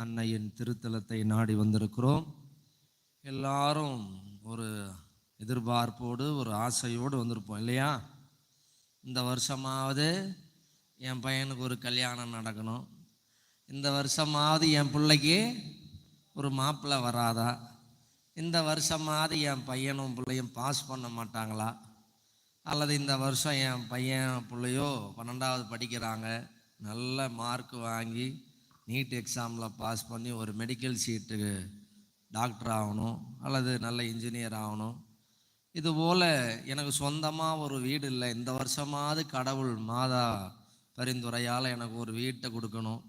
அன்னையின் திருத்தலத்தை நாடி வந்திருக்கிறோம். எல்லாரும் ஒரு எதிர்பார்ப்போடு ஒரு ஆசையோடு வந்திருப்போம் இல்லையா? இந்த வருஷமாவது என் பையனுக்கு ஒரு கல்யாணம் நடக்கணும். இந்த வருஷமாவது என் பிள்ளைக்கு ஒரு மாப்பிள்ளை வராதா? இந்த வருஷமாவது என் பையனும் பிள்ளையும் பாஸ் பண்ண மாட்டாங்களா? அல்லது இந்த வருஷம் என் பையன் பிள்ளையோ பன்னெண்டாவது படிக்கிறாங்க நல்ல மார்க் வாங்கி நீட் எக்ஸாமில் பாஸ் பண்ணி ஒரு மெடிக்கல் சீட்டுக்கு டாக்டர் ஆகணும் அல்லது நல்ல இன்ஜினியர் ஆகணும். இதுபோல் எனக்கு சொந்தமாக ஒரு வீடு இல்லை. இந்த வருஷமாவது கடவுள் மாதா பரிந்துரையால் எனக்கு ஒரு வீட்டை கொடுக்கணும்.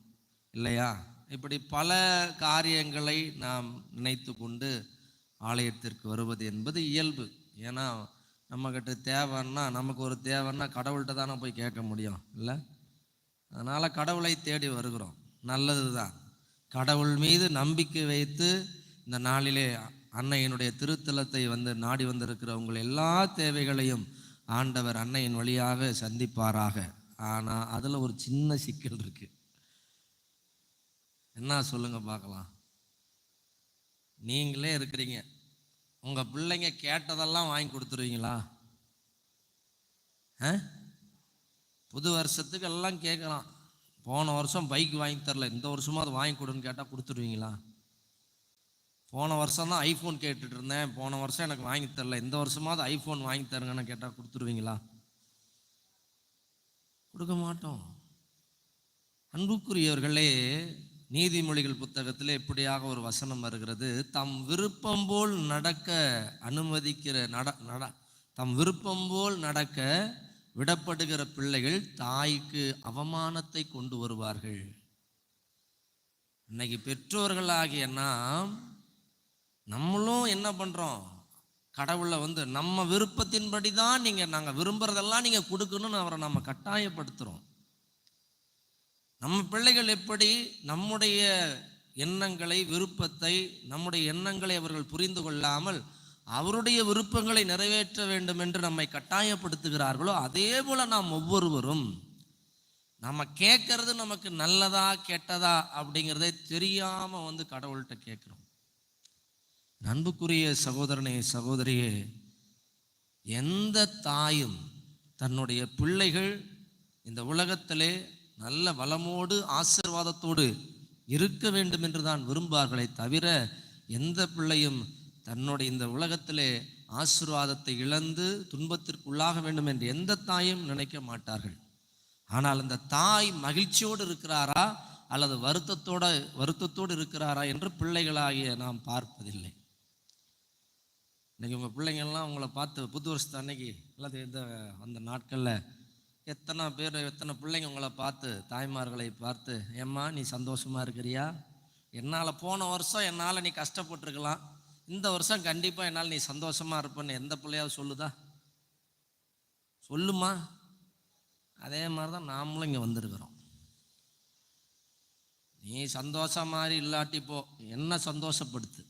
இல்லையா? இப்படி பல காரியங்களை நாம் நினைத்து கொண்டு ஆலயத்திற்கு வருவது என்பது இயல்பு. ஏன்னா நம்மக்கிட்ட தேவைன்னா நமக்கு ஒரு தேவைன்னா கடவுள்கிட்ட தானே போய் கேட்க முடியும் இல்லை? அதனால் கடவுளை தேடி வருகிறோம். நல்லது தான் கடவுள் மீது நம்பிக்கை வைத்து இந்த நாளிலே அன்னையினுடைய திருத்தலத்தை வந்து நாடி வந்திருக்கிற உங்கள் எல்லா தேவைகளையும் ஆண்டவர் அன்னையின் வழியாக சந்திப்பாராக. ஆனால் அதில் ஒரு சின்ன சிக்கல் இருக்கு. என்ன சொல்லுங்க பார்க்கலாம். நீங்களே இருக்கிறீங்க. உங்கள் பிள்ளைங்க கேட்டதெல்லாம் வாங்கி கொடுத்துருவீங்களா? ஆ? புது வருஷத்துக்கு எல்லாம் கேட்கலாம். போன வருஷம் பைக் வாங்கி தரல. இந்த வருஷமா அது வாங்கி கொடுன்னு கேட்டால் கொடுத்துருவீங்களா? போன வருஷம் தான் ஐஃபோன் கேட்டுட்டு இருந்தேன். போன வருஷம் எனக்கு வாங்கி தரல. இந்த வருஷமாவது ஐஃபோன் வாங்கி தருங்கன்னு கேட்டால் கொடுத்துருவீங்களா? கொடுக்க மாட்டோம். அன்புக்குரியவர்களே நீதிமொழிகள் புத்தகத்தில் எப்படியாக ஒரு வசனம் வருகிறது. தம் விருப்பம் போல் நடக்க அனுமதிக்கிற நட நட தம் விருப்பம் போல் நடக்க விடப்படுகிற பிள்ளைகள் தாய்க்கு அவமானத்தை கொண்டு வருவார்கள். இன்னைக்கு பெற்றோர்களாகிய நாம் நம்மளும் என்ன பண்ணுறோம் கடவுளை வந்து நம்ம விருப்பத்தின்படி தான் நீங்கள் நாங்கள் விரும்புறதெல்லாம் நீங்கள் கொடுக்கணும்னு அவரை நம்ம கட்டாயப்படுத்துகிறோம் நம்ம பிள்ளைகள் எப்படி நம்முடைய எண்ணங்களை விருப்பத்தை நம்முடைய எண்ணங்களை அவர்கள் புரிந்து கொள்ளாமல் அவருடைய விருப்பங்களை நிறைவேற்ற வேண்டும் என்று நம்மை கட்டாயப்படுத்துகிறார்களோ அதே போல நாம் ஒவ்வொருவரும் நம்ம கேட்கறது நமக்கு நல்லதா கெட்டதா அப்படிங்கிறதே தெரியாம வந்து கடவுள்கிட்ட கேட்குறோம். அன்புக்குரிய சகோதரனே சகோதரியே எந்த தாயும் தன்னுடைய பிள்ளைகள் இந்த உலகத்திலே நல்ல வளமோடு ஆசீர்வாதத்தோடு இருக்க வேண்டும் என்று தான் விரும்பார்களே தவிர எந்த பிள்ளையும் தன்னுடைய இந்த உலகத்திலே ஆசீர்வாதத்தை இழந்து துன்பத்திற்குள்ளாக வேண்டும் என்று எந்த தாயும் நினைக்க மாட்டார்கள். ஆனால் அந்த தாய் மகிழ்ச்சியோடு இருக்கிறாரா அல்லது வருத்தத்தோட வருத்தத்தோடு இருக்கிறாரா என்று பிள்ளைகளாகிய நாம் பார்ப்பதில்லை. இன்றைக்கி உங்கள் பிள்ளைங்கள்லாம் உங்களை பார்த்து புது வருஷத்து அன்னைக்கு அல்லது இந்த அந்த நாட்களில் எத்தனை பேர் எத்தனை பிள்ளைங்க உங்களை பார்த்து தாய்மார்களை பார்த்து ஏம்மா நீ சந்தோஷமாக இருக்கிறியா? என்னால் போன வருஷம் என்னால் நீ கஷ்டப்பட்டுருக்கலாம். இந்த வருஷம் கண்டிப்பாக என்னால் நீ சந்தோஷமாக இருப்பேன்னு எந்த பிள்ளையாவது சொல்லுதா? சொல்லுமா? அதே மாதிரி தான் நாமளும் இங்கே வந்திருக்கிறோம். நீ சந்தோஷம் மாதிரி இல்லாட்டி போ என்ன சந்தோஷப்படுத்து?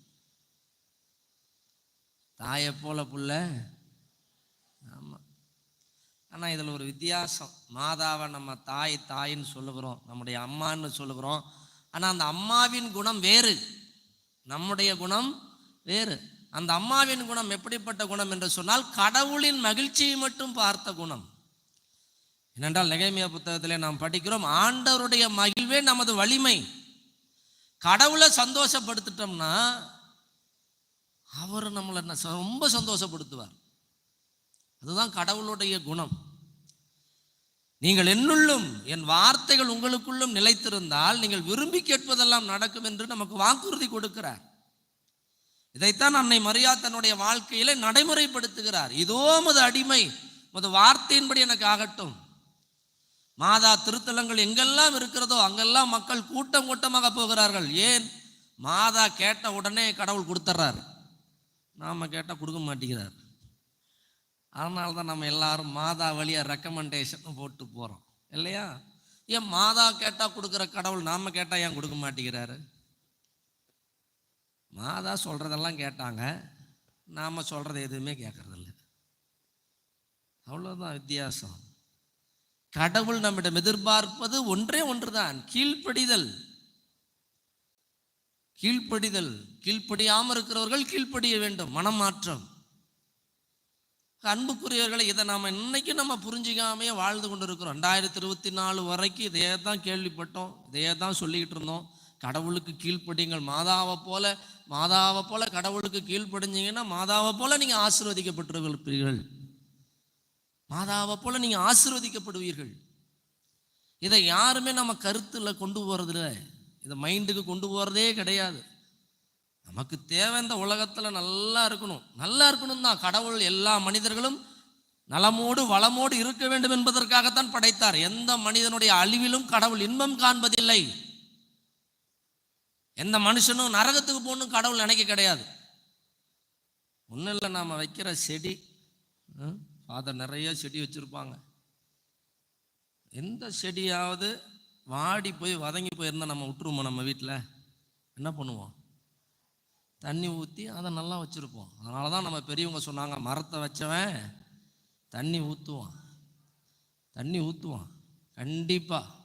தாயை போல புள்ள. ஆமாம் ஆனால் இதில் ஒரு வித்தியாசம். மாதாவை நம்ம தாய் தாயின்னு சொல்லுகிறோம் நம்முடைய அம்மான்னு சொல்லுகிறோம். ஆனால் அந்த அம்மாவின் குணம் வேறு. நம்முடைய குணம் வேறு. அந்த அம்மாவின் குணம் எப்படிப்பட்ட குணம் என்று சொன்னால் கடவுளின் மகிழ்ச்சியை மட்டும் பார்த்த குணம். ஏனென்றால் நெகைமியா புத்தகத்திலே நாம் படிக்கிறோம் ஆண்டவருடைய மகிழ்வே நமது வலிமை. கடவுளை சந்தோஷப்படுத்திட்டோம்னா அவர் நம்மளை என்ன ரொம்ப சந்தோஷப்படுத்துவார். அதுதான் கடவுளுடைய குணம். நீங்கள் என்னுள்ளும் என் வார்த்தைகள் உங்களுக்குள்ளும் நிலைத்திருந்தால் நீங்கள் விரும்பி கேட்பதெல்லாம் நடக்கும் என்று நமக்கு வாக்குறுதி கொடுக்கிறார். இதைத்தான் அன்னை மரியா தன்னுடைய வாழ்க்கையில நடைமுறைப்படுத்துகிறார். இதோ முது அடிமை மது வார்த்தையின்படி எனக்கு ஆகட்டும். மாதா திருத்தலங்கள் எங்கெல்லாம் இருக்கிறதோ அங்கெல்லாம் மக்கள் கூட்டம் கூட்டமாக போகிறார்கள். ஏன்? மாதா கேட்ட உடனே கடவுள் கொடுத்துட்றாரு நாம் கேட்டால் கொடுக்க மாட்டேங்கிறார். அதனால தான் நம்ம எல்லாரும் மாதா வழியாக ரெக்கமெண்டேஷன் போட்டு போகிறோம் இல்லையா? ஏன் மாதா கேட்டால் கொடுக்குற கடவுள் நாம் கேட்டால் ஏன் கொடுக்க மாட்டேங்கிறாரு? மாதா சொல்கிறதெல்லாம் கேட்டாங்க. நாம் சொல்கிறது எதுவுமே கேட்கறதில்ல. அவ்வளோதான் வித்தியாசம். கடவுள் நம்மிடம் எதிர்பார்ப்பது ஒன்றே ஒன்று தான் கீழ்ப்படிதல். கீழ்ப்படிதல். கீழ்ப்படியாமல் இருக்கிறவர்கள் கீழ்ப்படிய வேண்டும். மனமாற்றம். அன்புக்குரியவர்களை இதை நாம் இன்னைக்கு நம்ம புரிஞ்சிக்காமையே வாழ்ந்து கொண்டு இருக்கிறோம் ரெண்டாயிரத்தி இருபத்தி நாலு வரைக்கும் இதையே தான் கேள்விப்பட்டோம். இதையே தான் சொல்லிக்கிட்டு இருந்தோம். கடவுளுக்கு கீழ்ப்படிங்கள் மாதாவை போல மாதாவை போல கடவுளுக்கு கீழ்ப்படிஞ்சீங்கன்னா மாதாவை போல நீங்கள் ஆசீர்வதிக்கப்பட்டிருப்பீர்கள் மாதாவை போல நீங்கள் ஆசீர்வதிக்கப்படுவீர்கள். இதை யாருமே நம்ம கருத்தில் கொண்டு போகிறதில்ல இதை மைண்டுக்கு கொண்டு போகிறதே கிடையாது. நமக்கு தேவை இந்த உலகத்தில் நல்லா இருக்கணும். நல்லா இருக்கணும் தான் கடவுள் எல்லா மனிதர்களும் நலமோடு வளமோடு இருக்க வேண்டும் என்பதற்காகத்தான் படைத்தார். எந்த மனிதனுடைய அழிவிலும் கடவுள் இன்பம் காண்பதில்லை. எந்த மனுஷனும் நரகத்துக்கு போகணும் கடவுள் நினைக்க கிடையாது. ஒன்றும் இல்லை நாம் வைக்கிற செடி ஃபாதர் நிறைய செடி வச்சுருப்பாங்க. எந்த செடியாவது வாடி போய் வதங்கி போயிருந்தால் நம்ம விட்டுருவோம் நம்ம வீட்டில் என்ன பண்ணுவோம்? தண்ணி ஊற்றி அதை நல்லா வச்சுருப்போம். அதனால தான் நம்ம பெரியவங்க சொன்னாங்க மரத்தை வச்சவன் தண்ணி ஊற்றுவான் தண்ணி ஊற்றுவான் கண்டிப்பாக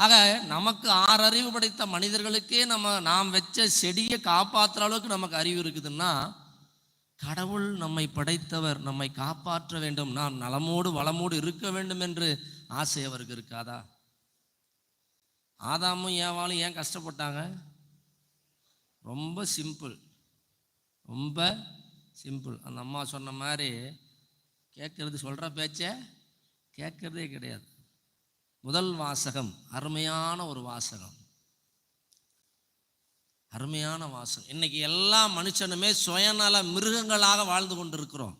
ஆக நமக்கு ஆறு அறிவு படைத்த மனிதர்களுக்கே நம்ம நாம் வச்ச செடியை காப்பாற்றுற அளவுக்கு நமக்கு அறிவு இருக்குதுன்னா கடவுள் நம்மை படைத்தவர் நம்மை காப்பாற்ற வேண்டும். நாம் நலமோடு வளமோடு இருக்க வேண்டும் என்று ஆசை அவருக்கு இருக்காதா? ஆதாமும் ஏவாலும் ஏன் கஷ்டப்பட்டாங்க? ரொம்ப சிம்பிள் ரொம்ப சிம்பிள் அந்த அம்மா சொன்ன மாதிரி கேட்கறது சொல்கிற பேச்சை கேட்கறதே கிடையாது. முதல் வாசகம் அருமையான ஒரு வாசகம். அருமையான வாசகம். இன்னைக்கு எல்லா மனுஷனுமே சுயநல மிருகங்களாக வாழ்ந்து கொண்டு இருக்கிறோம்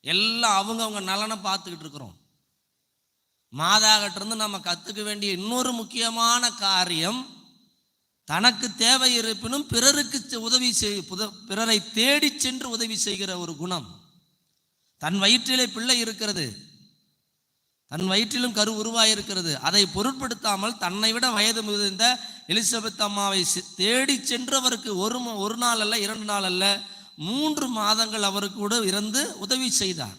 எல்லாம் அவங்கவுங்க நலனை பார்த்துக்கிட்டு இருக்கிறோம். மாதாகிட்டிருந்து நம்ம கற்றுக்க வேண்டிய இன்னொரு முக்கியமான காரியம் தனக்கு தேவை இருப்பினும் பிறருக்கு உதவி செய் புத- பிறரை தேடி சென்று உதவி செய்கிற ஒரு குணம். தன் வயிற்றிலே பிள்ளை இருக்கிறது. தன் வயிற்றிலும் கரு உருவாயிருக்கிறது. அதை பொருட்படுத்தாமல் தன்னை விட வயது முதிர்ந்த எலிசபெத் அம்மாவை சி- தேடி சென்று அவருக்கு ஒரு ஒரு நாள் அல்ல இரண்டு நாள் அல்ல மூன்று மாதங்கள் அவருக்கு கூட இருந்து உதவி செய்தார்.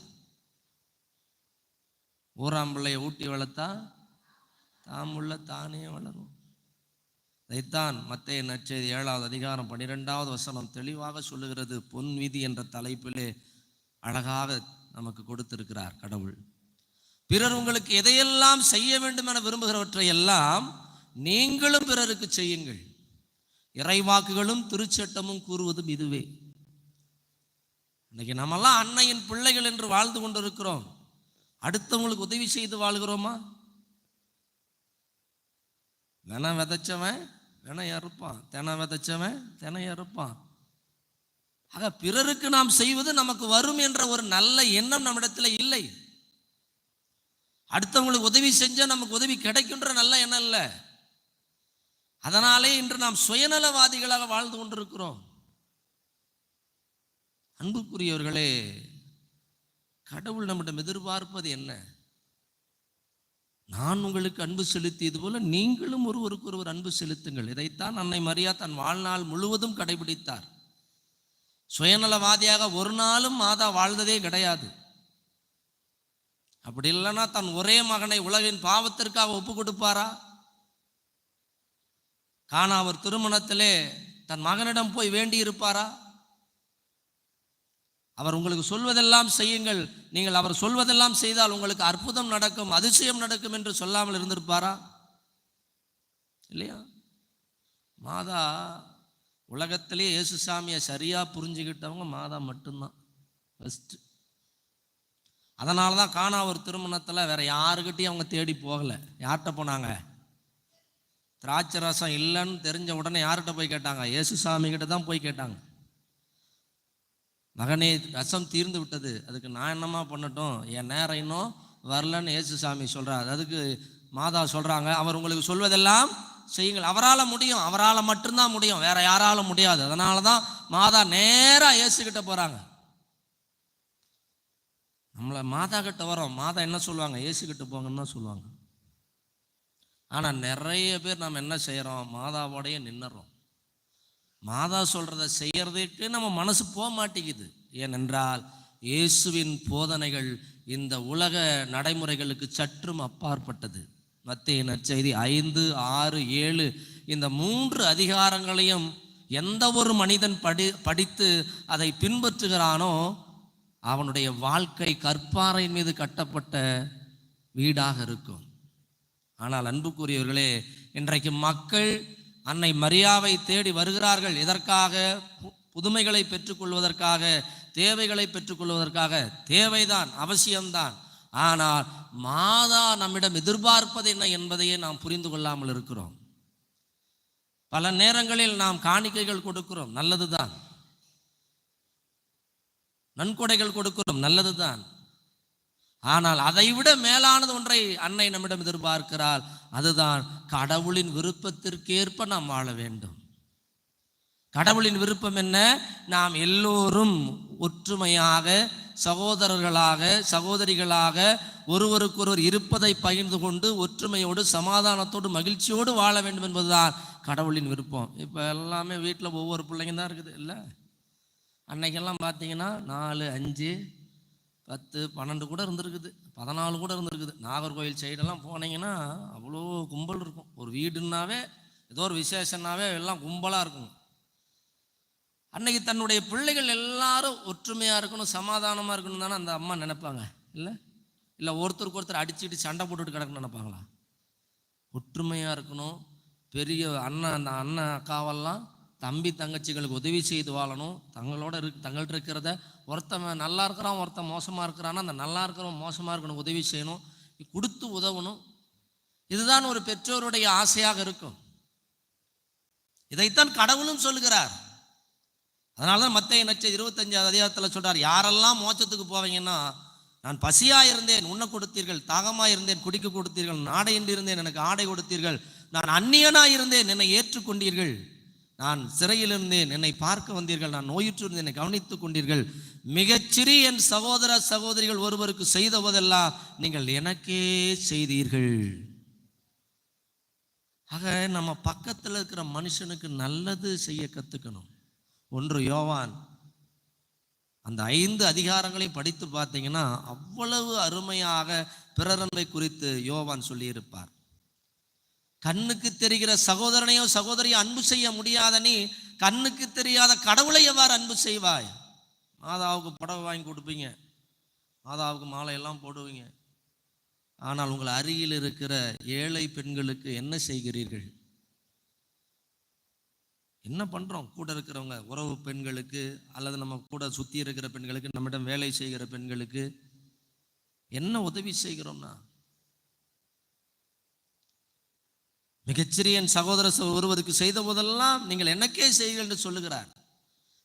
ஊராம் பிள்ளையை ஊட்டி வளர்த்தா தாம் உள்ள தானே வளரும். இதைத்தான் மத்திய நற்செய்தி ஏழாவது அதிகாரம் பன்னிரெண்டாவது வசனம் தெளிவாக சொல்லுகிறது. பொன் விதி என்ற தலைப்பிலே அழகாக நமக்கு கொடுத்திருக்கிறார் கடவுள். பிறர் உங்களுக்கு எதையெல்லாம் செய்ய வேண்டும் என விரும்புகிறவற்றை எல்லாம் நீங்களும் பிறருக்கு செய்யுங்கள். இறைவாக்குகளும் திருச்சட்டமும் கூறுவதும் இதுவே. இன்னைக்கு நம்மெல்லாம் அன்னையின் பிள்ளைகள் என்று வாழ்ந்து கொண்டிருக்கிறோம். அடுத்தவங்களுக்கு உதவி செய்து வாழ்கிறோமா? வென விதைச்சவன் வேணா இறப்பான். தென விதைச்சவன் தென இறப்பான். ஆக பிறருக்கு நாம் செய்வது நமக்கு வரும் என்ற ஒரு நல்ல எண்ணம் நம்மிடத்தில் இல்லை. அடுத்தவங்களுக்கு உதவி செஞ்சால் நமக்கு உதவி கிடைக்குன்ற நல்ல எண்ணம் இல்லை. அதனாலே இன்று நாம் சுயநலவாதிகளாக வாழ்ந்து கொண்டிருக்கிறோம். அன்புக்குரியவர்களே கடவுள் நம்மிடம் எதிர்பார்ப்பது என்ன? நான் உங்களுக்கு அன்பு செலுத்தியது போல நீங்களும் ஒருவருக்கு ஒருவர் அன்பு செலுத்துங்கள். இதைத்தான் அன்னை மரியா தன் வாழ்நாள் முழுவதும் கடைபிடித்தார். சுயநலவாதியாக ஒரு நாளும் மாதா வாழ்ந்ததே கிடையாது. அப்படி இல்லைன்னா தன் ஒரே மகனை உலகின் பாவத்திற்காக ஒப்பு கொடுப்பாரா? காணா அவர் திருமணத்திலே தன் மகனிடம் போய் வேண்டி இருப்பாரா அவர் உங்களுக்கு சொல்வதெல்லாம் செய்யுங்கள். நீங்கள் அவர் சொல்வதெல்லாம் செய்தால் உங்களுக்கு அற்புதம் நடக்கும் அதிசயம் நடக்கும் என்று சொல்லாமல் இருந்திருப்பாரா? இல்லையா? மாதா உலகத்திலே இயேசுசாமியை சரியாக புரிஞ்சுக்கிட்டவங்க மாதா மட்டும்தான். ஃபஸ்ட்டு அதனால தான் காணா ஒரு திருமணத்தில் வேற யாருக்கிட்டையும் அவங்க தேடி போகலை. யார்கிட்ட போனாங்க? திராட்சை ரசம் இல்லைன்னு தெரிஞ்ச உடனே யார்கிட்ட போய் கேட்டாங்க? இயேசுசாமி கிட்ட தான் போய் கேட்டாங்க. மகனே ரசம் தீர்ந்து விட்டது. அதுக்கு நான் என்னம்மா பண்ணட்டும்? என் நேரம் இன்னும் வரலன்னு இயேசுசாமி சொல்கிறார் அதுக்கு மாதா சொல்கிறாங்க அவர் உங்களுக்கு சொல்வதெல்லாம் செய்யுங்கள். அவரால் முடியும். அவரால் மட்டும்தான் முடியும். வேற யாராலும் முடியாது. அதனால தான் மாதா நேராக இயேசுக்கிட்ட போகிறாங்க நம்மளை மாதா கிட்ட வரோம் மாதா என்ன சொல்லுவாங்க? ஏசு கிட்ட போங்கன்னு தான் சொல்லுவாங்க. ஆனால் நிறைய பேர் நம்ம என்ன செய்கிறோம் மாதாவோடய நின்னுறோம். மாதா சொல்கிறத செய்கிறதுக்கு நம்ம மனசு போக மாட்டேங்குது. ஏனென்றால் இயேசுவின் போதனைகள் இந்த உலக நடைமுறைகளுக்கு சற்றும் அப்பாற்பட்டது. மத்திய நற்செய்தி ஐந்து ஆறு ஏழு இந்த மூன்று அதிகாரங்களையும் எந்த ஒரு மனிதன் படி படித்து அதை பின்பற்றுகிறானோ அவனுடைய வாழ்க்கை கற்பாறையின் மீது கட்டப்பட்ட வீடாக இருக்கும். ஆனால் அன்புக்குரியவர்களே இன்றைக்கு மக்கள் அன்னை மரியாவை தேடி வருகிறார்கள். எதற்காக? பு- புதுமைகளை பெற்றுக்கொள்வதற்காக தேவைகளை பெற்றுக்கொள்வதற்காக. தேவைதான் அவசியம்தான். ஆனால் மாதா நம்மிடம் எதிர்பார்ப்பது என்ன என்பதையே நாம் புரிந்து கொள்ளாமல் இருக்கிறோம். பல நேரங்களில் நாம் காணிக்கைகள் கொடுக்கிறோம். நல்லதுதான். நன்கொடைகள் கொடுக்கிறோம் நல்லதுதான். ஆனால் அதைவிட மேலானது ஒன்றை அன்னை நம்மிடம் எதிர்பார்க்கிறாள். அதுதான் கடவுளின் விருப்பத்திற்கேற்ப நாம் வாழ வேண்டும். கடவுளின் விருப்பம் என்ன? நாம் எல்லோரும் ஒற்றுமையாக சகோதரர்களாக சகோதரிகளாக ஒருவருக்கொருவர் இருப்பதை பகிர்ந்து கொண்டு ஒற்றுமையோடு சமாதானத்தோடு மகிழ்ச்சியோடு வாழ வேண்டும் என்பதுதான் கடவுளின் விருப்பம். இப்போ எல்லாமே வீட்டில் ஒவ்வொரு பிள்ளைங்க தான் இருக்குது இல்லை? அன்னைக்கெல்லாம் பார்த்தீங்கன்னா நாலு அஞ்சு பத்து பன்னெண்டு கூட இருந்திருக்குது. பதினாலு கூட இருந்திருக்குது. நாகர்கோவில் சைடெல்லாம் போனீங்கன்னா அவ்வளோ கும்பல் இருக்கும். ஒரு வீடுன்னாவே ஏதோ ஒரு விசேஷம்னாவே எல்லாம் கும்பலாக இருக்கும். அன்னைக்கு தன்னுடைய பிள்ளைகள் எல்லாரும் ஒற்றுமையாக இருக்கணும் சமாதானமாக இருக்கணும் தானே அந்த அம்மா நினைப்பாங்க. இல்லை? இல்லை ஒருத்தருக்கு ஒருத்தர் அடிச்சுட்டு சண்டை போட்டுட்டு கிடக்கணும்னு நினைப்பாங்களா? ஒற்றுமையாக இருக்கணும். பெரிய அண்ணன் அந்த அண்ணன் அக்காவெல்லாம் தம்பி தங்கச்சிகளுக்கு உதவி செய்து வாழணும். தங்களோட இரு தங்கள்கிட்ட இருக்கிறத ஒருத்தன் நல்லா இருக்கிறான் ஒருத்தன் மோசமாக இருக்கிறான்னா அந்த நல்லா இருக்கிறவன் மோசமாக இருக்கணும் உதவி செய்யணும். கொடுத்து உதவணும். இதுதான் ஒரு பெற்றோருடைய ஆசையாக இருக்கும். இதைத்தான் கடவுளும் சொல்லுகிறார். அதனால தான் மத்திய நச்ச இருபத்தஞ்சாவது அதிகாரத்தில் சொல்றார் யாரெல்லாம் மோச்சத்துக்கு போவீங்கன்னா நான் பசியா இருந்தேன் உண்ண கொடுத்தீர்கள் தாகமா இருந்தேன் குடிக்க கொடுத்தீர்கள் நாடையின்றி இருந்தேன் எனக்கு ஆடை கொடுத்தீர்கள் நான் அந்நியனாக இருந்தேன் என்னை ஏற்றுக்கொண்டீர்கள். நான் சிறையில் இருந்தேன் என்னை பார்க்க வந்தீர்கள் நான் நோயுற்று இருந்தேன் என்னை கவனித்துக் கொண்டீர்கள். மிகச்சிறிய என் சகோதர சகோதரிகள் ஒருவருக்கு செய்த போதெல்லாம் நீங்கள் எனக்கே செய்தீர்கள். ஆக நம்ம பக்கத்தில் இருக்கிற மனுஷனுக்கு நல்லது செய்ய கற்றுக்கணும் ஒன்று யோவான். அந்த ஐந்து அதிகாரங்களையும் படித்து பார்த்தீங்கன்னா அவ்வளவு அருமையாக பிறரன்பை குறித்து யோவான் சொல்லியிருப்பார். கண்ணுக்கு தெரிகிற சகோதரனையோ சகோதரியோ அன்பு செய்ய முடியாத நீ கண்ணுக்கு தெரியாத கடவுளை எவ்வாறு அன்பு செய்வாய்? மாதாவுக்கு புடவை வாங்கி கொடுப்பீங்க. மாதாவுக்கு மாலையெல்லாம் போடுவீங்க. ஆனால் உங்கள் அருகில் இருக்கிற ஏழை பெண்களுக்கு என்ன செய்கிறீர்கள்? என்ன பண்ணுறோம் கூட இருக்கிறவங்க உறவு பெண்களுக்கு அல்லது நம்ம கூட சுற்றி இருக்கிற பெண்களுக்கு நம்மிடம் வேலை செய்கிற பெண்களுக்கு என்ன உதவி செய்கிறோம்னா மிகச்சிறியன் சகோதர ஒருவருக்கு செய்த போதெல்லாம் நீங்கள் எனக்கே செய்யுங்கள் என்று சொல்லுகிறார்.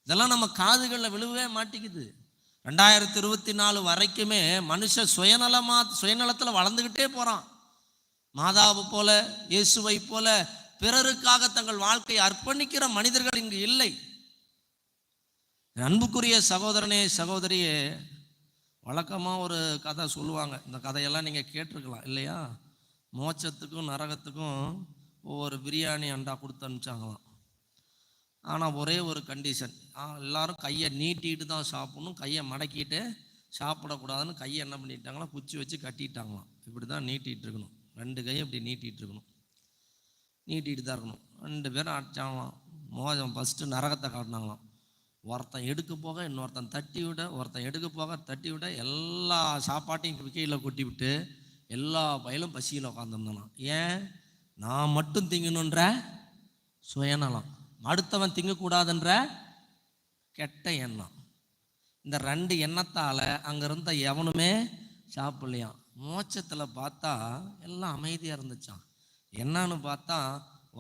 இதெல்லாம் நம்ம காதுகளில் விழுவே மாட்டேங்குது. ரெண்டாயிரத்தி இருபத்தி நாலு வரைக்குமே மனுஷன் சுயநலமா சுயநலத்தில் வளர்ந்துக்கிட்டே போகிறான் மாதாவை போல இயேசுவை போல பிறருக்காக தங்கள் வாழ்க்கையை அர்ப்பணிக்கிற மனிதர்கள் இங்கு இல்லை. அன்புக்குரிய சகோதரனே சகோதரியே வழக்கமாக ஒரு கதை சொல்லுவாங்க. இந்த கதையெல்லாம் நீங்கள் கேட்டிருக்கலாம் இல்லையா? மோட்சத்துக்கும் நரகத்துக்கும் ஒவ்வொரு பிரியாணி அண்டா கொடுத்து அனுப்பிச்சாங்களாம். ஆனால் ஒரே ஒரு கண்டிஷன் எல்லாரும் கையை நீட்டிட்டு தான் சாப்பிடணும். கையை மடக்கிட்டு சாப்பிடக்கூடாதுன்னு கையை என்ன பண்ணிட்டாங்களா குச்சி வச்சு கட்டிட்டாங்களாம். இப்படி தான் நீட்டிகிட்டு இருக்கணும். ரெண்டு கையை இப்படி நீட்டிகிட்டு இருக்கணும். நீட்டிகிட்டு தான் இருக்கணும். ரெண்டு பேரும் அடித்தாங்களாம் மோதம் ஃபஸ்ட்டு நரகத்தை காட்டினாங்களாம். ஒருத்தன் எடுக்க போக இன்னொருத்தன் தட்டி விட ஒருத்தன் எடுக்க போக தட்டி விட எல்லா சாப்பாட்டையும் கீழே கொட்டி விட்டு எல்லா பயிலும் பசியில் உட்காந்துருந்தானாம் ஏன்? நான் மட்டும் திங்கணுன்ற சுயநலம். அடுத்தவன் திங்கக்கூடாதுன்ற கெட்ட எண்ணம். இந்த ரெண்டு எண்ணத்தால் அங்கே இருந்த எவனுமே சாப்பிடலையாம் மோட்சத்தில் பார்த்தா எல்லாம் அமைதியாக இருந்துச்சான் என்னன்னு பார்த்தா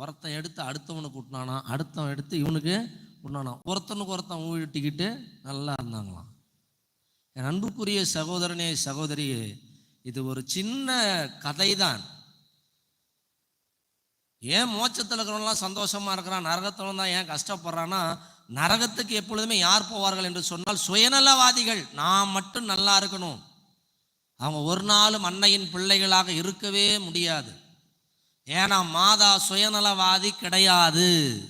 ஒருத்தன் எடுத்து அடுத்தவனுக்கு விட்டினானா அடுத்தவன் எடுத்து இவனுக்கு விட்டினானா ஒருத்தனுக்கு ஒருத்தன் ஊழிட்டிக்கிட்டு நல்லா இருந்தாங்களாம். என் அன்புக்குரிய சகோதரனே சகோதரியே இது ஒரு சின்ன கதை தான் ஏன் மோட்சத்தில் இருக்கிறவங்களாம் சந்தோஷமா இருக்கிறான்? நரகத்தில் தான் ஏன் கஷ்டப்படுறான்னா நரகத்துக்கு எப்பொழுதுமே யார் போவார்கள் என்று சொன்னால் சுயநலவாதிகள். நான் மட்டும் நல்லா இருக்கணும். அவங்க ஒரு நாளும் அன்னையின் பிள்ளைகளாக இருக்கவே முடியாது. ஏன்னா மாதா சுயநலவாதி கிடையாது.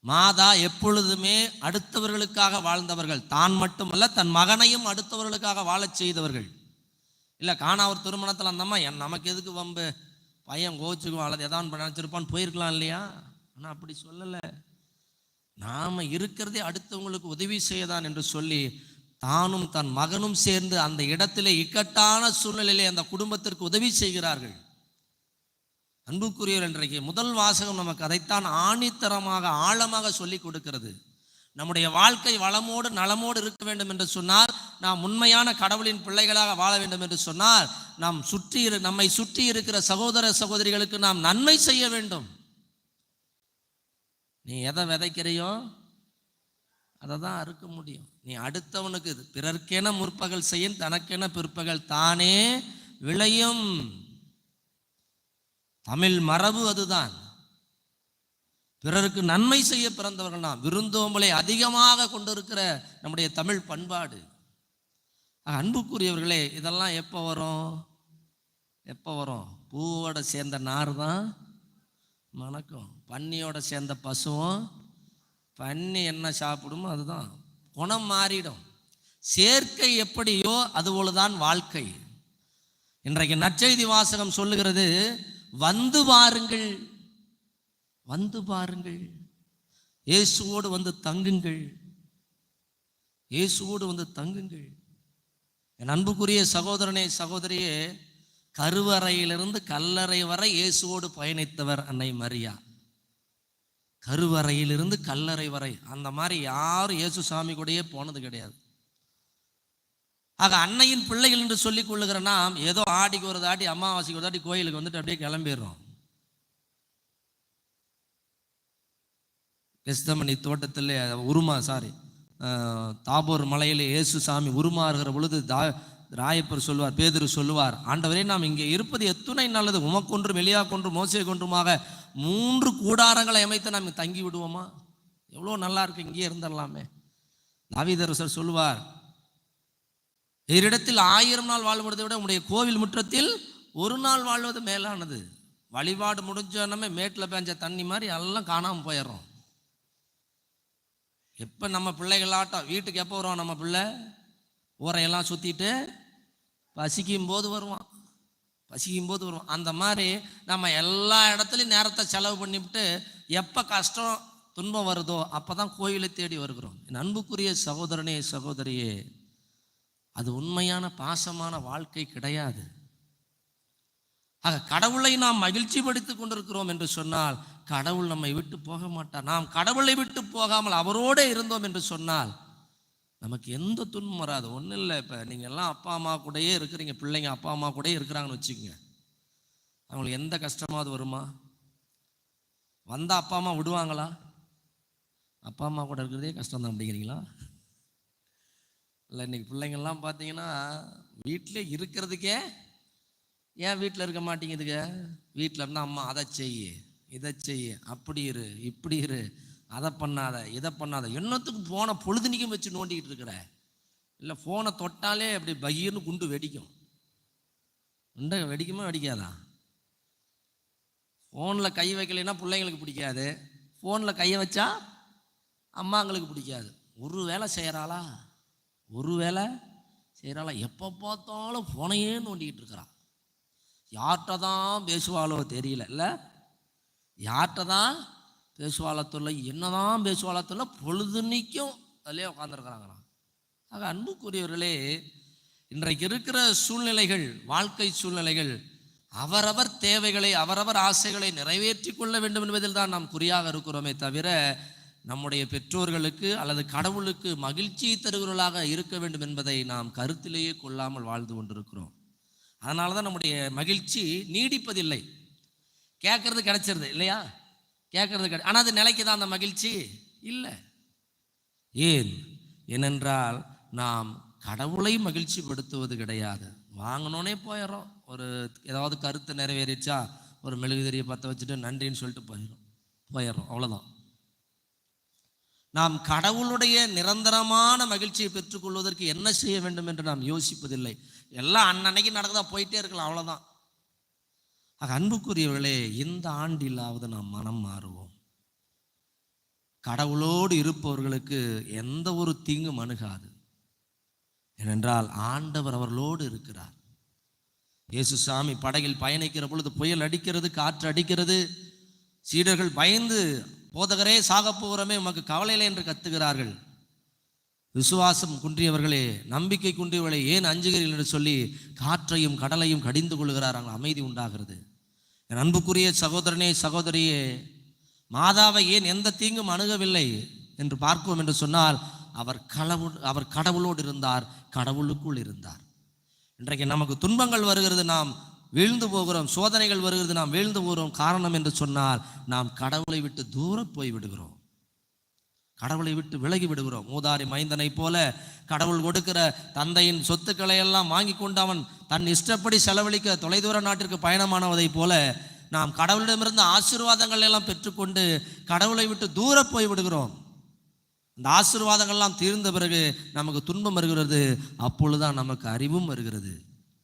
மாதா எப்பொழுதுமே அடுத்தவர்களுக்காக வாழ்ந்தவர்கள். தான் மட்டுமல்ல தன் மகனையும் அடுத்தவர்களுக்காக வாழச் செய்தவர்கள். இல்லை காணா ஒரு திருமணத்தில் அந்தம்மா என் நமக்கு எதுக்கு வம்பு? பையன் கோச்சுக்குவான் அல்லது எதாவது நினச்சிருப்பான்னு போயிருக்கலாம் இல்லையா? ஆனால் அப்படி சொல்லலை. நாம் இருக்கிறதே அடுத்தவங்களுக்கு உதவி செய்யதான் என்று சொல்லி தானும் தன் மகனும் சேர்ந்து அந்த இடத்திலே இக்கட்டான சூழ்நிலையிலே அந்த குடும்பத்திற்கு உதவி செய்கிறார்கள். அன்புக்குரியவர் இன்றைக்கு முதல் வாசகம் நமக்கு அதைத்தான் ஆணித்தரமாக ஆழமாக சொல்லி கொடுக்கிறது. நம்முடைய வாழ்க்கை வளமோடு நலமோடு இருக்க வேண்டும் என்று சொன்னால் நாம் உண்மையான கடவுளின் பிள்ளைகளாக வாழ வேண்டும் என்று சொன்னால் நாம் சுற்றி இரு- நம்மை சுற்றி இருக்கிற சகோதர சகோதரிகளுக்கு நாம் நன்மை செய்ய வேண்டும். நீ எதை விதைக்கிறையோ அதை தான் அறுக்க முடியும். நீ அடுத்தவனுக்கு இது, பிறர்க்கென முற்பகல் செய்யும் தனக்கென பிற்பகல் தானே விளையும். தமிழ் மரபு அதுதான். பிறருக்கு நன்மை செய்ய பிறந்தவர்கள் நாம் விருந்தோம்பலை அதிகமாக கொண்டிருக்கிற நம்முடைய தமிழ் பண்பாடு. அன்புக்குரியவர்களே இதெல்லாம் எப்போ வரும்? எப்போ வரும்? பூவோட சேர்ந்த நார் தான் மணக்கும். பன்னியோட சேர்ந்த பசுவும் பன்னி என்ன சாப்பிடுமோ அதுதான். குணம் மாறிடும். சேர்க்கை எப்படியோ அதுபோல தான் வாழ்க்கை. இன்றைக்கு நற்செய்தி வாசகம் சொல்லுகிறது வந்து வாருங்கள் வந்து பாருங்கள். இயேசுவோடு வந்து தங்குங்கள். இயேசுவோடு வந்து தங்குங்கள். என் அன்புக்குரிய சகோதரனே சகோதரியே கருவறையிலிருந்து கல்லறை வரை இயேசுவோடு பயணித்தவர் அன்னை மரியா. கருவறையிலிருந்து கல்லறை வரை அந்த மாதிரி யாரும் இயேசு சாமி கூடயே போனது கிடையாது. ஆக அன்னையின் பிள்ளைகள் என்று சொல்லிக் கொள்ளுகிற நாம் ஏதோ ஆடிக்கு ஒரு தாட்டி அமாவாசைக்கு ஒரு தாட்டி கோயிலுக்கு வந்துட்டு அப்படியே கிளம்பிடுறோம். கெஸ்தமணி தோட்டத்தில் உருமா சாரி தாபோர் மலையில் இயேசு சாமி உருமாறுகிற பொழுது தா ராயப்பர் சொல்லுவார் பேதுரு சொல்லுவார் ஆண்டவரே நாம் இங்கே இருப்பது எத்துணை நல்லது. உமக்கொன்றும் மெலியா கொன்று மோசை கொன்றுமாக மூன்று கூடாரங்களை அமைத்து நாம் தங்கி விடுவோமா? எவ்வளோ நல்லா இருக்கு இங்கேயே இருந்துடலாமே. தாவீதரசர் சொல்லுவார் இடத்தில் ஆயிரம் நாள் வாழ்வதை விட உடைய கோவில் முற்றத்தில் ஒரு நாள் வாழ்வது மேலானது. வழிபாடு முடிஞ்சோன்னே மேட்டில் பேஞ்ச தண்ணி மாதிரி எல்லாம் காணாமல் போயிடுறோம். எப்போ நம்ம பிள்ளைகளாட்டம் வீட்டுக்கு எப்போ வருவோம் நம்ம பிள்ளை? ஊரையெல்லாம் சுற்றிட்டு பசிக்கும் போது வருவான். பசிக்கும் போது வருவான். அந்த மாதிரி நம்ம எல்லா இடத்துலையும் நேரத்தை செலவு பண்ணிவிட்டு எப்போ கஷ்டம் துன்பம் வருதோ அப்போ தான் கோயிலை தேடி வருகிறோம். என் அன்புக்குரிய சகோதரனே சகோதரியே அது உண்மையான பாசமான வாழ்க்கை கிடையாது. ஆக கடவுளை நாம் மகிழ்ச்சி படுத்திக் கொண்டிருக்கிறோம் என்று சொன்னால் கடவுள் நம்மை விட்டு போக மாட்டார். நாம் கடவுளை விட்டு போகாமல் அவரோடே இருந்தோம் என்று சொன்னால் நமக்கு எந்த துன்பம் வராது. ஒன்றும் இல்லை இப்போ நீங்கள் எல்லாம் அப்பா அம்மா கூடயே இருக்கிறீங்க. பிள்ளைங்க அப்பா அம்மா கூடயே இருக்கிறாங்கன்னு வச்சுக்கோங்க. அவங்களுக்கு எந்த கஷ்டமாவது வருமா? வந்த அப்பா அம்மா விடுவாங்களா? அப்பா அம்மா கூட இருக்கிறதே கஷ்டம் தான் அப்படிங்கிறீங்களா? இல்லை இன்னைக்கு பிள்ளைங்கள்லாம் பார்த்தீங்கன்னா வீட்டிலே இருக்கிறதுக்கே ஏன் வீட்டில் இருக்க மாட்டேங்குதுங்க? வீட்டில் இருந்தால் அம்மா அதை செய்யு இதை செய்யு அப்படி இரு இப்படி இரு அதை பண்ணாத இதை பண்ணாத. என்னத்துக்கு போன பொழுதுனிக்கும் வச்சு நோண்டிக்கிட்டு இருக்கிற? இல்லை ஃபோனை தொட்டாலே அப்படி பகீர்னு குண்டு வெடிக்கும். உண்டை வெடிக்குமா வெடிக்காதா? ஃபோனில் கை வைக்கலைன்னா பிள்ளைங்களுக்கு பிடிக்காது. ஃபோனில் கையை வச்சா அம்மாங்களுக்கு பிடிக்காது. ஒரு வேலை செய்கிறாளா ஒரு வேலை செய்கிறாளா எப்போ பார்த்தாலும் ஃபோனையே நோண்டிக்கிட்டு இருக்கிறான். யார்கிட்ட தான் பேசுவாளோ தெரியல இல்லை? யார்கிட்ட தான் பேசுவாளோ தொல்லை என்னதான் பேசுவாளோ தொல்லை பொழுதுனிக்கும் அதிலே உட்காந்துருக்குறாங்களாம் ஆக அன்புக்குரியவர்களே இன்றைக்கு இருக்கிற சூழ்நிலைகள் வாழ்க்கை சூழ்நிலைகள் அவரவர் தேவைகளை அவரவர் ஆசைகளை நிறைவேற்றி கொள்ள வேண்டும் என்பதில் தான் நாம் குறியாக இருக்கிறோமே தவிர நம்முடைய பெற்றோர்களுக்கு அல்லது கடவுளுக்கு மகிழ்ச்சியை தருகிறவர்களாக இருக்க வேண்டும் என்பதை நாம் கருத்திலேயே கொள்ளாமல் வாழ்ந்து கொண்டிருக்கிறோம். அதனால தான் நம்முடைய மகிழ்ச்சி நீடிப்பதில்லை. கேட்கறது கிடைச்சிருது இல்லையா? கேட்கறது கிடை ஆனால் அது நிலைக்குதான் அந்த மகிழ்ச்சி? இல்லை. ஏன்? ஏனென்றால் நாம் கடவுளை மகிழ்ச்சிப்படுத்துவது கிடையாது. வாங்கினோன்னே போயிடுறோம் ஒரு ஏதாவது கருத்து நிறைவேறிச்சா ஒரு மெழுகுதிரியை பற்ற வச்சுட்டு நன்றின்னு சொல்லிட்டு போயிடும் போயிடுறோம் அவ்வளோதான் நாம் கடவுளுடைய நிரந்தரமான மகிழ்ச்சியை பெற்றுக்கொள்வதற்கு என்ன செய்ய வேண்டும் என்று நாம் யோசிப்பதில்லை. எல்லாம் அன்னன்னைக்கு நடக்குதா? போயிட்டே இருக்கலாம் அவ்வளோதான் ஆக அன்புக்குரியவர்களே இந்த ஆண்டிலாவது நாம் மனம் மாறுவோம். கடவுளோடு இருப்பவர்களுக்கு எந்த ஒரு தீங்கும் அணுகாது. ஏனென்றால் ஆண்டவர் அவர்களோடு இருக்கிறார். இயேசு சாமி படகில் பயணிக்கிற பொழுது புயல் அடிக்கிறது காற்று அடிக்கிறது. சீடர்கள் பயந்து போதகரே சாக போகிறோமே உமக்கு கவலையில்லை என்று கத்துகிறார்கள். விசுவாசம் குன்றியவர்களே நம்பிக்கை குன்றியவர்களே ஏன் அஞ்சுகிறீர்கள் என்று சொல்லி காற்றையும் கடலையும் கடிந்து கொள்கிறார்கள் அமைதி உண்டாகிறது. என் அன்புக்குரிய சகோதரனே சகோதரியே மாதாவை ஏன் எந்த தீங்கும் அணுகவில்லை என்று பார்ப்போம் என்று சொன்னால் அவர் கடவுள் அவர் கடவுளோடு இருந்தார் கடவுளுக்குள் இருந்தார். இன்றைக்கு நமக்கு துன்பங்கள் வருகிறது நாம் வீழ்ந்து போகிறோம் சோதனைகள் வருகிறது நாம் வீழ்ந்து போகிறோம். காரணம் என்று சொன்னால் நாம் கடவுளை விட்டு தூரம் போய் விடுகிறோம் கடவுளை விட்டு விலகி விடுகிறோம். மூதாரி மைந்தனை போல கடவுள் கொடுக்கிற தந்தையின் சொத்துக்களை எல்லாம் வாங்கி கொண்டு அவன் தன் இஷ்டப்படி செலவழிக்க தொலைதூர நாட்டிற்கு பயணமானவதைப் போல நாம் கடவுளிடமிருந்து ஆசீர்வாதங்கள் எல்லாம் பெற்றுக்கொண்டு கடவுளை விட்டு தூர போய் விடுகிறோம். இந்த ஆசீர்வாதங்கள்லாம் தீர்ந்த பிறகு நமக்கு துன்பம் வருகிறது. அப்பொழுதுதான் நமக்கு அறிவும் வருகிறது.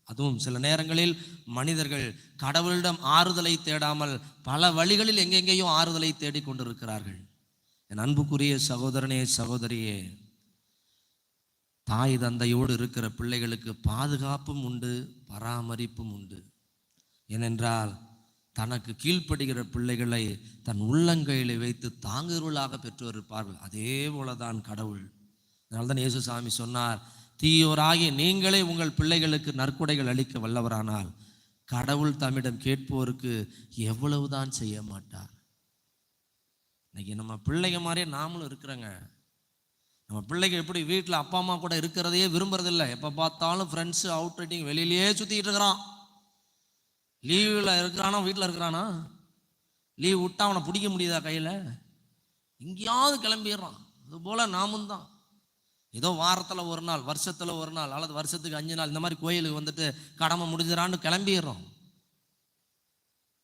அதுவும் சில நேரங்களில் மனிதர்கள் கடவுளிடம் ஆறுதலை தேடாமல் பல வழிகளில் எங்கெங்கேயும் ஆறுதலை தேடிக்கொண்டிருக்கிறார்கள். என் அன்புக்குரிய சகோதரனே சகோதரியே தாய் தந்தையோடு இருக்கிற பிள்ளைகளுக்கு பாதுகாப்பும் உண்டு பராமரிப்பும் உண்டு. ஏனென்றால் தனக்கு கீழ்ப்படுகிற பிள்ளைகளை தன் உள்ளங்கையில் வைத்து தாங்குதலாக பெற்று இருப்பார்கள். அதே போலதான் கடவுள். அதனால்தான் தான் இயேசு சாமி சொன்னார் தீயோராகி நீங்களே உங்கள் பிள்ளைகளுக்கு நற்கொடைகள் அளிக்க வல்லவரானால் கடவுள் தம்மிடம் கேட்போருக்கு எவ்வளவுதான் செய்ய மாட்டார். இன்னைக்கு நம்ம பிள்ளைங்க மாதிரியே நாமளும் இருக்கிறோங்க. நம்ம பிள்ளைங்க எப்படி வீட்டில் அப்பா அம்மா கூட இருக்கிறதையே விரும்புறதில்ல. எப்போ பார்த்தாலும் ஃப்ரெண்ட்ஸு அவுட் ரைட்டிங் வெளியிலேயே சுற்றிக்கிட்டு இருக்கிறான். லீவில் இருக்கிறானா வீட்டில் இருக்கிறானா? லீவ் விட்டா அவனை பிடிக்க முடியுதா கையில்? எங்கேயாவது கிளம்பிடுறான். அதுபோல் நாமும் தான். ஏதோ வாரத்தில் ஒரு நாள் வருஷத்தில் ஒரு நாள் அல்லது வருஷத்துக்கு அஞ்சு நாள் இந்த மாதிரி கோயிலுக்கு வந்துட்டு கடமை முடிஞ்சிடான்னு கிளம்பிடுறோம்.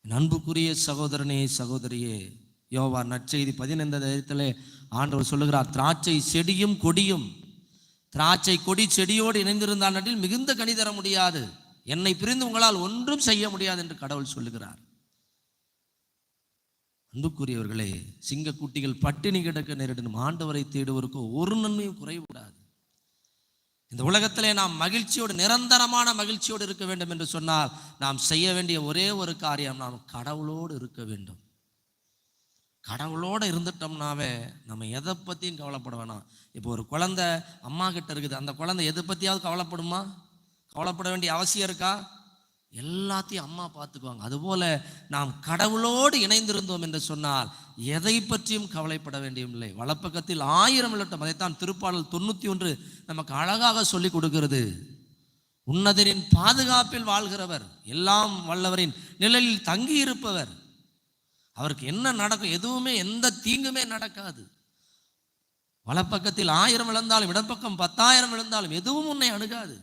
நண்புக்குரிய சகோதரனே சகோதரியே யோவா நற்செய்தி பதினைந்து இடத்திலே ஆண்டவர் சொல்லுகிறார் திராட்சை செடியும் கொடியும் திராட்சை கொடி செடியோடு இணைந்திருந்தால் நட்டில் மிகுந்த கனி தர முடியாது. என்னை பிரிந்து உங்களால் ஒன்றும் செய்ய முடியாது என்று கடவுள் சொல்லுகிறார். அன்புக்குரியவர்களே சிங்கக்குட்டிகள் பட்டினி கிடக்க நேரிடும் ஆண்டவரை தேடுவதற்கு ஒரு நன்மையும் குறைவிடாது. இந்த உலகத்திலே நாம் மகிழ்ச்சியோடு நிரந்தரமான மகிழ்ச்சியோடு இருக்க வேண்டும் என்று சொன்னால் நாம் செய்ய வேண்டிய ஒரே ஒரு காரியம் நாம் கடவுளோடு இருக்க வேண்டும். கடவுளோடு இருந்துட்டோம்னாவே நம்ம எதை பற்றியும் கவலைப்பட வேணாம். இப்போ ஒரு குழந்தை அம்மா கிட்ட இருக்குது. அந்த குழந்தை எதை பற்றியாவது கவலைப்படுமா? கவலைப்பட வேண்டிய அவசியம் இருக்கா? எல்லாத்தையும் அம்மா பார்த்துக்குவாங்க. அதுபோல நாம் கடவுளோடு இணைந்திருந்தோம் என்று சொன்னால் எதை பற்றியும் கவலைப்பட வேண்டியதில்லை வலப்பக்கத்தில் ஆயிரம் இலட்டம் அதைத்தான் திருப்பாடல் தொண்ணூற்றி ஒன்று நமக்கு அழகாக சொல்லி கொடுக்கிறது. உன்னதரின் பாதுகாப்பில் வாழ்கிறவர் எல்லாம் வல்லவரின் நிழலில் தங்கி இருப்பவர் அவருக்கு என்ன நடக்கும்? எதுவுமே எந்த தீங்குமே நடக்காது. வலப்பக்கத்தில் ஆயிரம் இழந்தாலும் இடப்பக்கம் பத்தாயிரம் இழந்தாலும் எதுவும் உன்னை அணுகாது.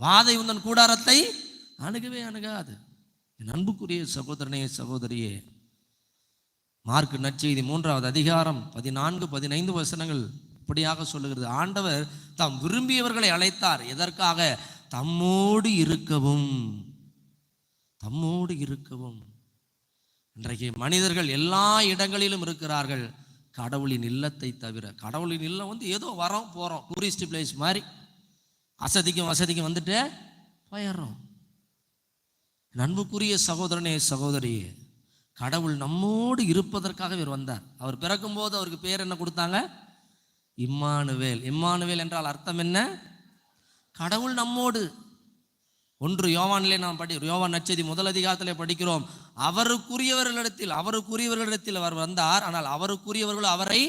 வாதை உந்தன் கூடாரத்தை அணுகவே அணுகாது. என் அன்புக்குரிய சகோதரனே சகோதரியே மார்க் நற்செய்தி மூன்றாவது அதிகாரம் பதினான்கு பதினைந்து வசனங்கள் இப்படியாக சொல்லுகிறது. ஆண்டவர் தாம் விரும்பியவர்களை அழைத்தார். எதற்காக? தம்மோடு இருக்கவும். தம்மோடு இருக்கவும். இன்றைக்கு மனிதர்கள் எல்லா இடங்களிலும் இருக்கிறார்கள். கடவுளின் இல்லத்தை தவிர கடவுளின் இல்லம் வந்து ஏதோ வரோம் போகிறோம் டூரிஸ்ட் பிளேஸ் மாதிரி. அசதிக்கும் வசதிக்கும் வந்துட்டு போயிடுறோம். நண்புக்குரிய சகோதரனே சகோதரியே கடவுள் நம்மோடு இருப்பதற்காக இவர் வந்தார். அவர் பிறக்கும்போது அவருக்கு பேர் என்ன கொடுத்தாங்க? இம்மானுவேல். இம்மானுவேல் என்றால் அர்த்தம் என்ன? கடவுள் நம்மோடு ஒன்று யோவானிலே நாம் படி யோவான் நச்சதி முதல் அதிகாரத்திலே படிக்கிறோம். அவருக்குரியவர்களிடத்தில் அவருக்குரியவர்களிடத்தில் அவர் வந்தார். ஆனால் அவருக்குரியவர்கள் அவரை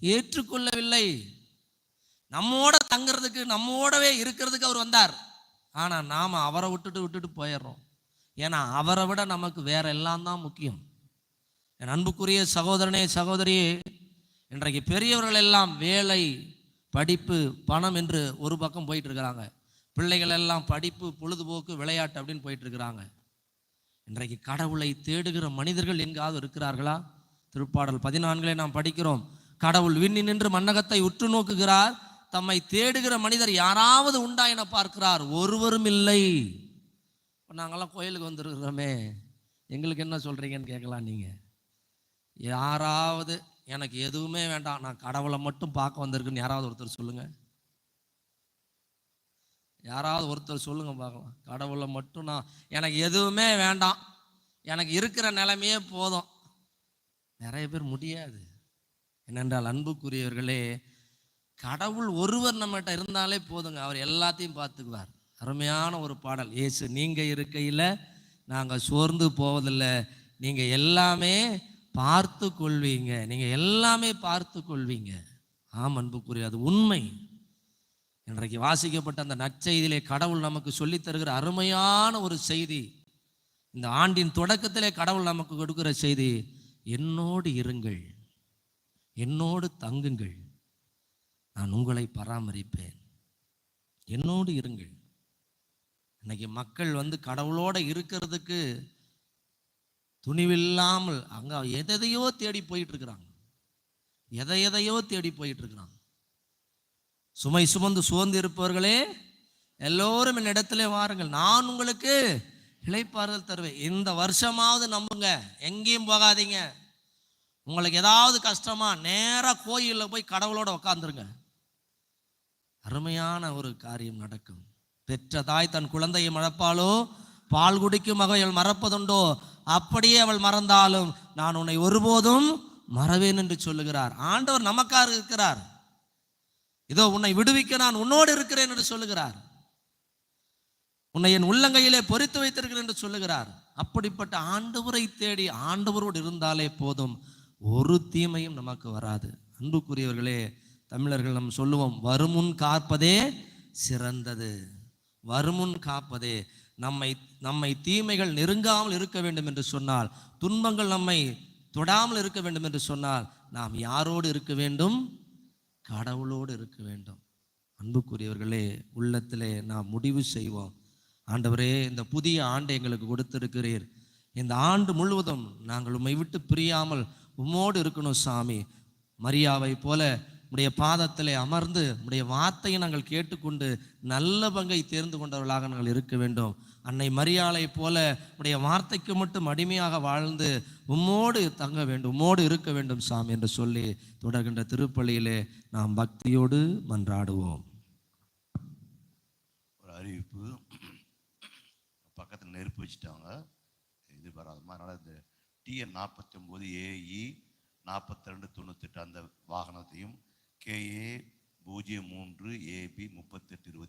ஏற்றுக்கொள்ளவில்லை. நம்மோட தங்குறதுக்கு நம்மோடவே இருக்கிறதுக்கு அவர் வந்தார். ஆனால் நாம் அவரை விட்டுட்டு விட்டுட்டு போயிடுறோம். ஏன்னா அவரை விட நமக்கு வேற எல்லாம் தான் முக்கியம். என் அன்புக்குரிய சகோதரனே சகோதரியே இன்றைக்கு பெரியவர்கள் எல்லாம் வேலை படிப்பு பணம் என்று ஒரு பக்கம் போயிட்டு இருக்கிறாங்க. பிள்ளைகள் எல்லாம் படிப்பு பொழுதுபோக்கு விளையாட்டு அப்படின்னு போயிட்டு இருக்கிறாங்க இன்றைக்கு கடவுளை தேடுகிற மனிதர்கள் எங்காவது இருக்கிறார்களா? திருப்பாடல் பதினான்களை நாம் படிக்கிறோம் கடவுள் விண்ணி நின்று மன்னகத்தை உற்று நோக்குகிறார். தம்மை தேடுகிற மனிதர் யாராவது உண்டா என பார்க்கிறார். ஒருவரும் இல்லை. இப்போ கோயிலுக்கு வந்துருக்கிறோமே. எங்களுக்கு என்ன சொல்கிறீங்கன்னு கேட்கலாம் நீங்கள் யாராவது எனக்கு எதுவுமே வேண்டாம். நான் கடவுளை மட்டும் பார்க்க வந்திருக்குன்னு யாராவது ஒருத்தர் சொல்லுங்கள் யாராவது ஒருத்தர் சொல்லுங்க பார்க்கலாம். கடவுளை மட்டும் நான் எனக்கு எதுவுமே வேண்டாம். எனக்கு இருக்கிற நிலைமையே போதும். நிறைய பேர் முடியாது. என்னென்றால் அன்புக்குரியவர்களே கடவுள் ஒருவர் நம்மகிட்ட இருந்தாலே போதுங்க. அவர் எல்லாத்தையும் பார்த்துக்குவார். அருமையான ஒரு பாடல். இயேசு நீங்கள் இருக்கையில் நாங்கள் சோர்ந்து போவதில்லை. நீங்கள் எல்லாமே பார்த்து கொள்வீங்க நீங்கள் எல்லாமே பார்த்து கொள்வீங்க ஆம் அன்புக்குரிய அது உண்மை. இன்றைக்கு வாசிக்கப்பட்ட அந்த நற்செய்தியிலே கடவுள் நமக்கு சொல்லித் தருகிற அருமையான ஒரு செய்தி. இந்த ஆண்டின் தொடக்கத்திலே கடவுள் நமக்கு கொடுக்கிற செய்தி என்னோடு இருங்கள் என்னோடு தங்குங்கள் நான் உங்களை பராமரிப்பேன். என்னோடு இருங்கள். இன்னைக்கு மக்கள் வந்து கடவுளோட இருக்கிறதுக்கு துணிவில்லாமல் அங்கே எதையோ தேடி போயிட்டு இருக்கிறாங்க. எதை எதையோ தேடி போயிட்டு இருக்கிறாங்க. சுமை சுமந்து சுமந்து இருப்பவர்களே எல்லோரும் என் இடத்துல வாருங்கள். நான் உங்களுக்கு இளைப்பாறுதல் தருவேன். இந்த வருஷமாவது நம்புங்க. எங்கேயும் போகாதீங்க. உங்களுக்கு ஏதாவது கஷ்டமா நேராக கோயிலில் போய் கடவுளோட உட்காந்துருங்க அருமையான ஒரு காரியம் நடக்கும். பெற்ற தாய் தன் குழந்தையை மறப்பாளோ? பால் குடிக்கும் அவள் மறப்பதுண்டோ? அப்படியே அவள் மறந்தாலும் நான் உன்னை ஒருபோதும் மறவேன் என்று சொல்லுகிறார். ஆண்டவர் நமக்காக இருக்கிறார். இதோ உன்னை விடுவிக்க நான் உன்னோடு இருக்கிறேன் என்று சொல்லுகிறார். உன்னை என் உள்ளங்கையிலே பொறித்து வைத்திருக்கிறேன் என்று சொல்லுகிறார். அப்படிப்பட்ட ஆண்டவரை தேடி ஆண்டவரோடு இருந்தாலே போதும். ஒரு தீமையும் நமக்கு வராது. அன்புக்குரியவர்களே தமிழர்கள் நம்ம சொல்லுவோம் வருமுன் காப்பதே சிறந்தது. வருமுன் காப்பதே. நம்மை நம்மை தீமைகள் நெருங்காமல் இருக்க வேண்டும் என்று சொன்னால் துன்பங்கள் நம்மை தொடாமல் இருக்க வேண்டும் என்று சொன்னால் நாம் யாரோடு இருக்க வேண்டும்? கடவுளோடு இருக்க வேண்டும். அன்புக்குரியவர்களே உள்ளத்திலே நாம் முடிவு செய்வோம். ஆண்டவரே இந்த புதிய ஆண்டை எங்களுக்கு கொடுத்திருக்கிறீர். இந்த ஆண்டு முழுவதும் நாங்கள் உம்மை விட்டு பிரியாமல் உம்மோடு இருக்கணும் சாமி. மரியாவை போல உடைய பாதத்திலே அமர்ந்து உடைய வார்த்தையை நாங்கள் கேட்டுக்கொண்டு நல்ல பங்கை தேர்ந்து கொண்டவர்களாக நாங்கள் இருக்க வேண்டும். அன்னை மரியாளை போல உடைய வார்த்தைக்கு மட்டும் அடிமையாக வாழ்ந்து உம்மோடு தங்க வேண்டும் உம்மோடு இருக்க வேண்டும் சாமி என்று சொல்லி தொடர்கின்ற திருப்பள்ளியிலே நாம் பக்தியோடு மன்றாடுவோம். ஒரு அறிவிப்பு. பக்கத்தில் நெருப்பு வச்சுட்டாங்க. இது வராதமா? அதனால் இந்த டிஎன் நாற்பத்தி ஒம்பது ஏஇ நாற்பத்தி ரெண்டு தொண்ணூத்தெட்டு அந்த வாகனத்தையும் கேஏ பூஜ்ஜியம் மூன்று ஏபி முப்பத்தெட்டு இருபத்தி